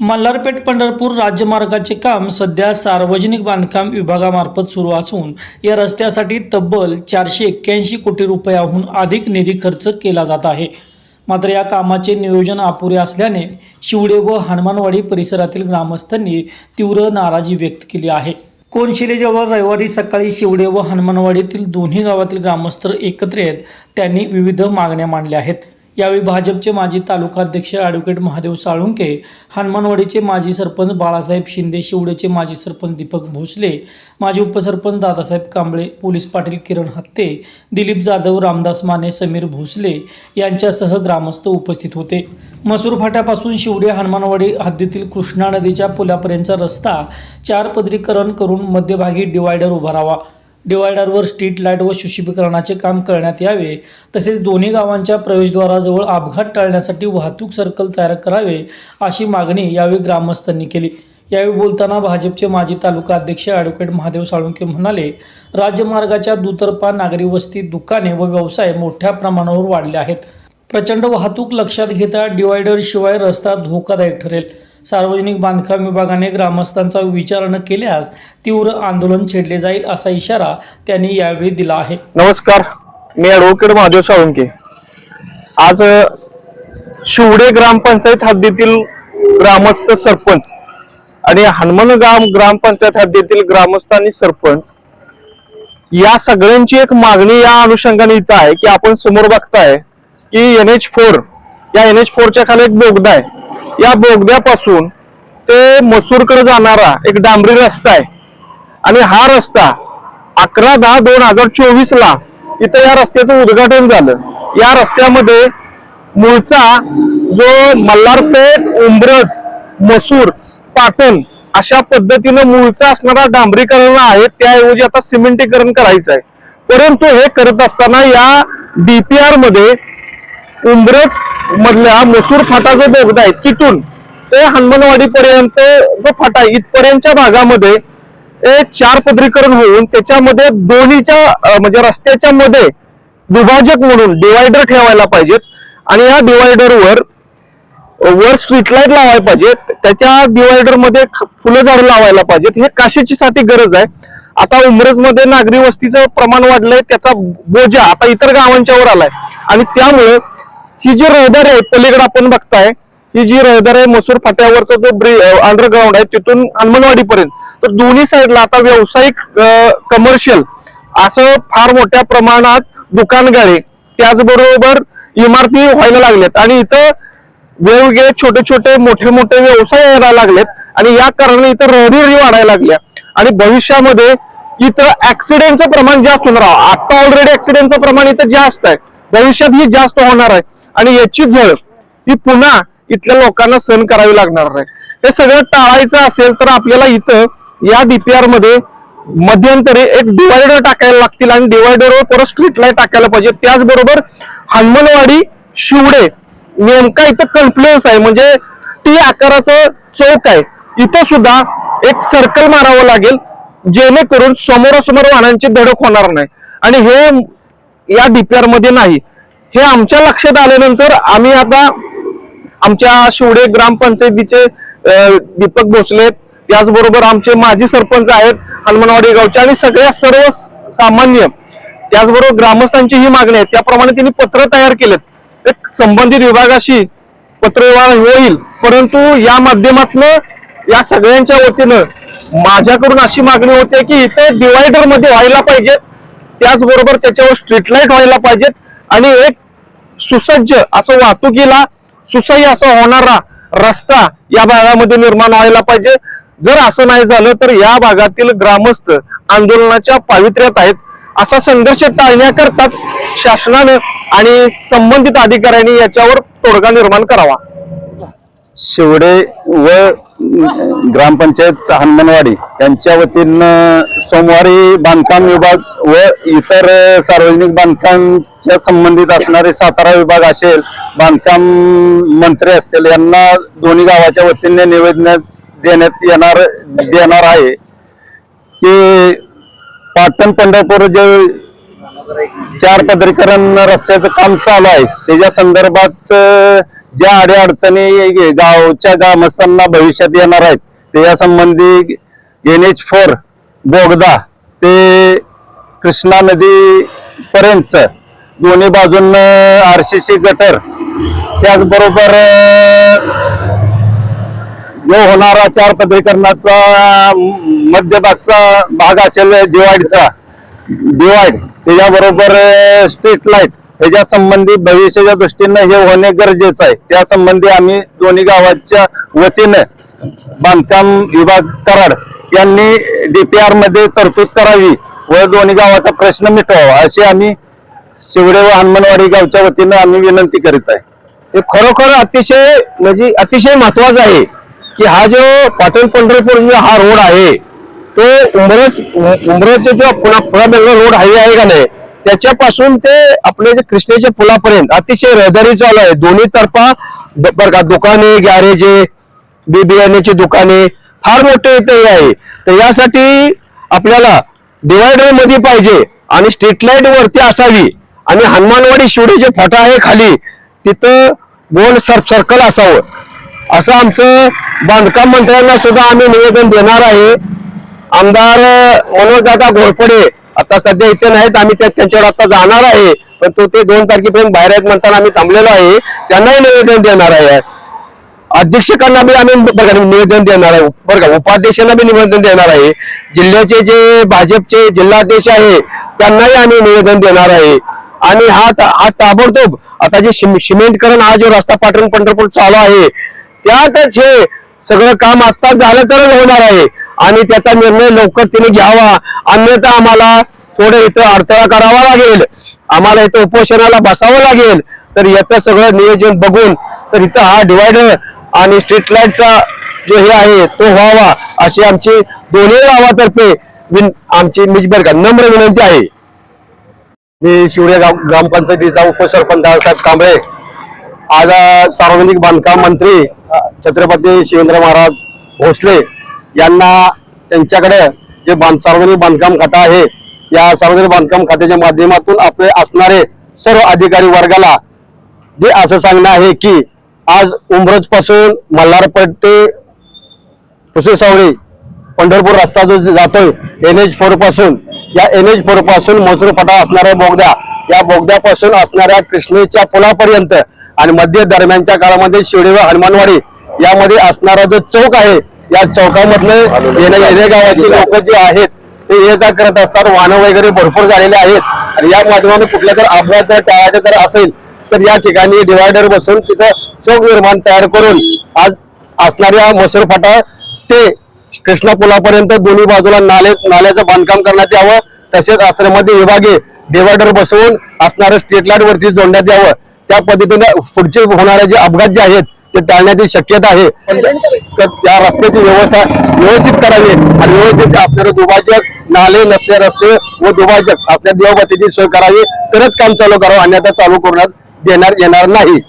मल्हारपेठ पंढरपूर राज्यमार्गाचे काम सध्या सार्वजनिक बांधकाम विभागामार्फत सुरू असून या रस्त्यासाठी तब्बल चारशे एक्क्याऐंशी कोटी रुपयाहून अधिक निधी खर्च केला जात आहे. मात्र या कामाचे नियोजन अपुरे असल्याने शिवडे व हनुमानवाडी परिसरातील ग्रामस्थांनी तीव्र नाराजी व्यक्त केली आहे. कोनशिलेजवळ रविवारी सकाळी शिवडे व हनुमानवाडीतील दोन्ही गावातील ग्रामस्थ एकत्र येत त्यांनी विविध मागण्या मांडल्या आहेत. यावेळी भाजपचे माजी तालुका अध्यक्ष ॲडव्होकेट महादेव साळुंके हनुमानवाडीचे माजी सरपंच बाळासाहेब शिंदे शिवडेचे माजी सरपंच दीपक भोसले माजी उपसरपंच दादासाहेब कांबळे पोलीस पाटील किरण हत्ते दिलीप जाधव रामदास माने समीर भोसले यांच्यासह ग्रामस्थ उपस्थित होते. मसूर फाट्यापासून शिवडे हनुमानवाडी हद्दीतील कृष्णा नदीच्या पुलापर्यंतचा रस्ता चार पदरीकरण करून मध्यभागी डिवायडर उभारावा. डिवायडरवर स्ट्रीट लाइट व सुशोभीकरणाचे काम करण्यात यावे. तसेच दोन्ही गावांच्या प्रवेशद्वाराजवळ अपघात टाळण्यासाठी वाहतूक सर्कल तयार करावे अशी मागणी यावेळी ग्रामस्थांनी केली. यावेळी बोलताना भाजपचे माजी तालुका अध्यक्ष ॲडव्होकेट महादेव साळुंके म्हणाले राज्यमार्गाच्या दुतर्फा नागरी वस्ती दुकाने व व्यवसाय मोठ्या प्रमाणावर वाढले आहेत. प्रचंड वाहतूक लक्षात घेता डिवायडरशिवाय रस्ता धोकादायक ठरेल. सार्वजनिक बांधकाम विभागाने ग्रामस्थांचा विचार न केल्यास तीव्र आंदोलन छेडले जाईल असा इशारा त्यांनी यावेळी दिला आहे. नमस्कार मी ॲडव्होकेट महादेव साळुंके. आज शिवडे ग्रामपंचायत हद्दीतील ग्रामस्थ सरपंच आणि हनुमानगाव ग्रामपंचायत हद्दीतील ग्रामस्थ आणि सरपंच या सगळ्यांची एक मागणी या अनुषंगाने इथं आहे की आपण समोर बघताय की एन एच फोर या एन एच फोरच्या खाली एक बोगदा आहे. या बोगद्यापासून ते मसूरकडे जाणारा एक डांबरी रस्ता आहे. आणि हा रस्ता अकरा दहा दोन हजार चोवीस ला इथं या रस्त्याचं उद्घाटन झालं. या रस्त्यामध्ये मूळचा जो मल्हारपेठ उंब्रज मसूर पाटण अशा पद्धतीनं मूळचा असणारा डांबरीकरण आहे. त्याऐवजी आता सिमेंटीकरण करायचं आहे. परंतु हे करत असताना या डीपीआरमध्ये उंब्रज मधल्या मसूर फाटा जो बोगदा आहे तिथून ते हनुमानवाडी पर्यंत जो फाटा आहे, इथपर्यंतच्या भागामध्ये चार पदरीकरण होऊन त्याच्यामध्ये दोन्हीच्या म्हणजे रस्त्याच्या मध्ये विभाजक म्हणून डिवायडर ठेवायला पाहिजेत. आणि या डिवायडरवर वर स्ट्रीट लाइट लावायला पाहिजेत. त्याच्या डिवायडरमध्ये फुलं झाडं लावायला पाहिजेत. हे काशीची साठी गरज आहे. आता उमरजमध्ये नागरी वस्तीचं प्रमाण वाढलंय त्याचा बोजा आता इतर गावांच्यावर आलाय. आणि त्यामुळे ही जी रहदारी आहे पलीकडे आपण बघताय ही जी रहदारी आहे मसूर फाट्यावरचा जो ब्रिज अंडरग्राऊंड आहे तिथून हनुमानवाडी पर्यंत तर दोन्ही साईडला आता व्यावसायिक कमर्शियल असं फार मोठ्या प्रमाणात दुकानगाडे त्याचबरोबर इमारती व्हायला लागल्यात आणि इथं वेगवेगळे छोटे छोटे मोठे मोठे व्यवसाय यायला लागलेत. आणि या कारणाने इथं रहदारी वाढायला लागल्या. आणि भविष्यामध्ये इथं ऍक्सिडेंटचं प्रमाण जास्त होणार. आता ऑलरेडी ऍक्सिडेंटचं प्रमाण इथं जास्त आहे. भविष्यात ही जास्त होणार आहे. आणि याची झळ ही पुन्हा इथल्या लोकांना सहन करावी लागणार आहे हे सगळं टाळायचं असेल तर आपल्याला इथं या डीपीआरमध्ये मध्यंतरी एक डिवायडर टाकायला लागतील आणि डिवायडरवर परत स्ट्रीट लाइट टाकायला पाहिजे. त्याचबरोबर हनुमानवाडी शिवडे नेमका इथं कन्फ्लुएन्स आहे. म्हणजे टी आकाराचं चौक आहे. इथं सुद्धा एक सर्कल मारावं लागेल जेणेकरून समोरासमोर वाहनांची धडक होणार नाही. आणि हे या डीपीआरमध्ये नाही. हे आमच्या लक्षात आल्यानंतर आम्ही आता आमच्या शिवडे ग्रामपंचायतीचे दीपक भोसले त्याचबरोबर आमचे माजी सरपंच आहेत हनुमानवाडी गावचे आणि सगळ्या सर्व सामान्य. त्याचबरोबर ग्रामस्थांची ही मागणी आहे. त्याप्रमाणे त्यांनी पत्र तयार केलेत. एक संबंधित विभागाशी पत्रव्यवहार होईल. परंतु या माध्यमातून या सगळ्यांच्या वतीनं माझ्याकडून अशी मागणी होते की इथे डिवायडरमध्ये व्हायला पाहिजे त्याचबरोबर त्याच्यावर स्ट्रीट लाइट व्हायला पाहिजेत. आणि एक सुसज्ज असं वाहतुकीला सुसह्य असा होणारा रस्ता या भागामध्ये निर्माण व्हायला पाहिजे. जर असं नाही झालं तर या भागातील ग्रामस्थ आंदोलनाच्या पावित्र्यात आहेत असा संघर्ष टाळण्याकरताच शासनानं आणि संबंधित अधिकाऱ्यांनी याच्यावर तोडगा निर्माण करावा. शिवडे व ग्रामपंचायत हनुमानवाडी यांच्या वतीनं सोमवारी बांधकाम विभाग व इतर सार्वजनिक बांधकामच्या संबंधित असणारे सातारा विभाग असेल बांधकाम मंत्री असतील यांना दोन्ही गावाच्या वतीने निवेदन देण्यात येणार देणार आहे. की पाटण पंढरपूर जे चार पदरीकरण रस्त्याचं काम चालू आहे त्याच्या संदर्भात ज्या अडीअडचणी गावच्या ग्रामस्थांना भविष्यात येणार आहेत त्याच्या संबंधी एन एच फोर बोगदा ते कृष्णा नदी पर्यंत दोन्ही बाजून आरसीसी गटर. त्याचबरोबर जो होणारा चार पदरीकरणाचा मध्यभागचा भाग असेल डिवाईडचा डिवाईड त्याच्याबरोबर स्ट्रीट लाइट ह्याच्या संबंधी भविष्याच्या दृष्टीनं हे होणे गरजेचं आहे. त्या संबंधी आम्ही दोन्ही गावाच्या वतीनं बांधकाम विभाग कराड यांनी डीपीआरमध्ये तरतूद करावी व दोन्ही गावाचा प्रश्न मिटवावा अशी आम्ही शिवडे व हनुमानवाडी गावच्या वतीनं आम्ही विनंती करीत आहे. हे खरोखर अतिशय म्हणजे अतिशय महत्वाचं आहे की हा जो पाटील पंढरपूर जो हा रोड आहे तो उमरस उमरसचे जो पुन्हा पुन्हा बेंगलोर रोड हायवे आहे का नाही त्याच्यापासून ते आपले जे कृष्णेच्या पुलापर्यंत अतिशय रहदारी चालू आहे. दोन्ही तर्फा बरं का दुकाने गॅरेजे बी बियाण्याची दुकाने फार मोठे इथे आहे. तर यासाठी आपल्याला डिवायडरमध्ये पाहिजे आणि स्ट्रीट लाइट वरती असावी. आणि हनुमानवाडी शिवडे जे फाटा आहे खाली तिथं गोल सर्फ सर्कल असावं. असं आमचं बांधकाम मंत्र्यांना सुद्धा आम्ही निवेदन देणार आहे. आमदार मनोजदादा घोरपडे आता सध्या इथे नाहीत आम्ही त्या- त्यांच्यावर आता जाणार आहे. पण तो ते दोन तारखेपर्यंत बाहेर आहेत म्हणताना आम्ही थांबलेलो आहे. त्यांनाही निवेदन देणार आहे. अध्यक्षकांना बी आम्ही बरं का निवेदन देणार आहे बरं का उपाध्यक्षांना बी निवेदन देणार आहे. जिल्ह्याचे जे भाजपचे जिल्हाध्यक्ष आहे त्यांनाही आम्ही निवेदन देणार आहे. आणि हा हा ताबडतोब आता जे सिम- सिमेंटकरण हा जो रस्ता पाटण पंढरपूर चालू आहे त्यातच हे सगळं काम आत्ताच झालं तरच होणार आहे. आणि त्याचा निर्णय लवकर तिने घ्यावा. अन्यथा आम्हाला थोडं इथं अडथळा करावा लागेल. आम्हाला इथं उपोषणाला बसावं लागेल. तर याचं सगळं नियोजन बघून तर इथं हा डिवायडर आणि स्ट्रीट लाईटचा जो हे आहे तो व्हावा अशी आमची दोन्ही गावातर्फे आमची मिजबर का नम्र विनंती आहे. मी शिवडे गाव ग्रामपंचायतीचा उपसरपंच दादासाहेब कांबळे आज सार्वजनिक बांधकाम मंत्री छत्रपती शिवेंद्र महाराज भोसले यांना त्यांच्याकडे जे बांध सार्वजनिक बांधकाम खाता आहे या सार्वजनिक बांधकाम खात्याच्या माध्यमातून आपले असणारे सर्व अधिकारी वर्गाला जे असं सांगणं आहे की आज उमरजपासून मल्हारपेठ ते पुसेसावळी पंढरपूर रस्ता जो जातोय एन एच फोरपासून. या एन एच फोरपासून मजूर फाटा असणाऱ्या बोगदा या बोगद्यापासून असणाऱ्या कृष्णेच्या पुलापर्यंत आणि मध्य दरम्यानच्या काळामध्ये शिवडी व हनुमानवाडी यामध्ये असणारा जो चौक आहे या चौकामधनं येणे गावाची लोक जे आहेत ते ये जा करत असतात. वाहनं वगैरे भरपूर झालेले आहेत. आणि या माध्यमाने कुठल्या जर अपघात जर टाळायचा जर असेल तर या ठिकाणी डिवायडर बसून तिथं चौक निर्माण तयार करून आज असणाऱ्या मसूर फाटा ते कृष्णा पुलापर्यंत दोन्ही बाजूला नाले नाल्याचं बांधकाम करण्यात यावं. तसेच असण्यामध्ये विभागे डिवायडर बसवून असणाऱ्या स्ट्रीट लाइट वरती जोडण्यात यावं. त्या पद्धतीने पुढचे होणारे जे अपघात जे आहेत ते टाळण्याची शक्यता आहे. तर त्या रस्त्याची व्यवस्था व्यवस्थित करावी आणि व्यवस्थित असणारे दुभाजक नाले नसले रस्ते व दुभाजक असल्या देवबत्तीची सोय करावी. तरच काम चालू करावं. अन्यथा चालू करण्यात देणार येणार नाही.